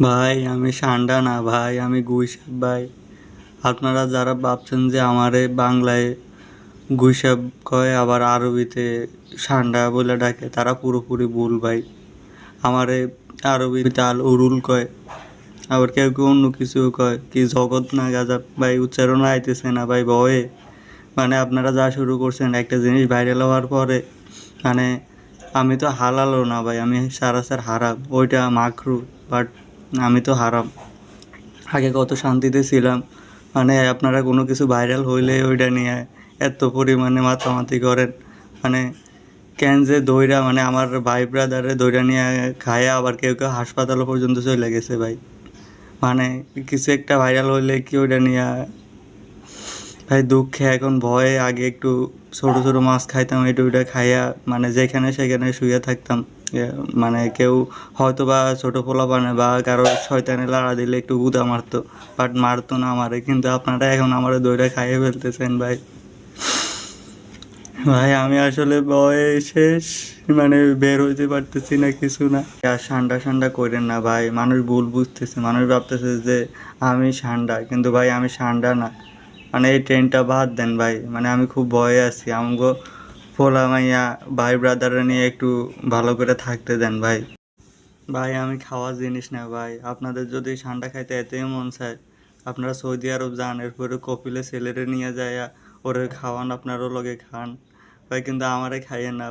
ভাই, আমি সান্ডা না, ভাই, আমি গুইসাপ ভাই। আপনারা যারা ভাবছেন যে আমারে বাংলায় গুইসাপ কয়, আবার আরবিতে সান্ডা বলে ডাকে, তারা পুরোপুরি ভুল, ভাই। আমারে আরবিতে আল উরুল কয়, আবার কেউ কেউ অন্য কিছু কয়, কি জগৎ না গাজা ভাই উচ্চারণ আইতেছে না, ভাই, ভয়ে। মানে আপনারা যা শুরু করছেন, একটা জিনিস ভাইরাল হওয়ার পরে মানে আমি তো হালালও না, ভাই, আমি সারাসার হারাম, ওইটা মাখরু বাট আমি তো হারাম। আগে কত শান্তিতে ছিলাম। মানে আপনারা কোনো কিছু ভাইরাল হইলে ওইটা নিয়ে এত পরিমাণে মাতামাতি করেন। মানে কেন যে দইরা মানে আমার ভাই ব্রাদারে দইরা নিয়ে খায় আবার কেউ কেউ হাসপাতালে পর্যন্ত চলে গেছে ভাই। মানে কিছু একটা ভাইরাল হইলে কি ওইটা নিয়ে ভাই দুঃখে এখন ভয়ে আগে একটু ছোট ছোট মাছ খাইতাম, এটা ওইটা খাইয়া মানে যেখানে সেখানে শুয়ে থাকতাম। মানে কেউ হয়তো বা ছোটো পোলা পানে বা কারও শয়তানে লাড়া দিলে একটু গুদা মারতো বাট মারতো না আমারে, কিন্তু আপনারা এখন আমার দইটা খাইয়ে ফেলতেছেন ভাই। ভাই, আমি আসলে ভয়ে শেষ মানে বের হইতে পারতেছি না কিছু না। আর ঠান্ডা ঠান্ডা করেন না ভাই, মানুষ ভুল বুঝতেছে, মানুষ ভাবতেছে যে আমি ঠান্ডা কিন্তু ভাই আমি ঠান্ডা না। মানে এই ট্রেনটা বাদ দেন ভাই মানে আমি খুব ভয়ে আছি, আমগো ফোলা মাইয়া ভাই ব্রাদাররা নিয়ে একটু ভালো করে থাকতে দেন ভাই। ভাই, আমি খাওয়ার জিনিস না ভাই। আপনাদের যদি ঠান্ডা খাইতে এতই মন চায়, আপনারা সৌদি আরব যান, এরপরে কপিলে ছেলেরে নিয়ে যায় ওরে খাওয়ান, আপনারও লগে খান। ভাই, কিন্তু আমারে খাইয়েন না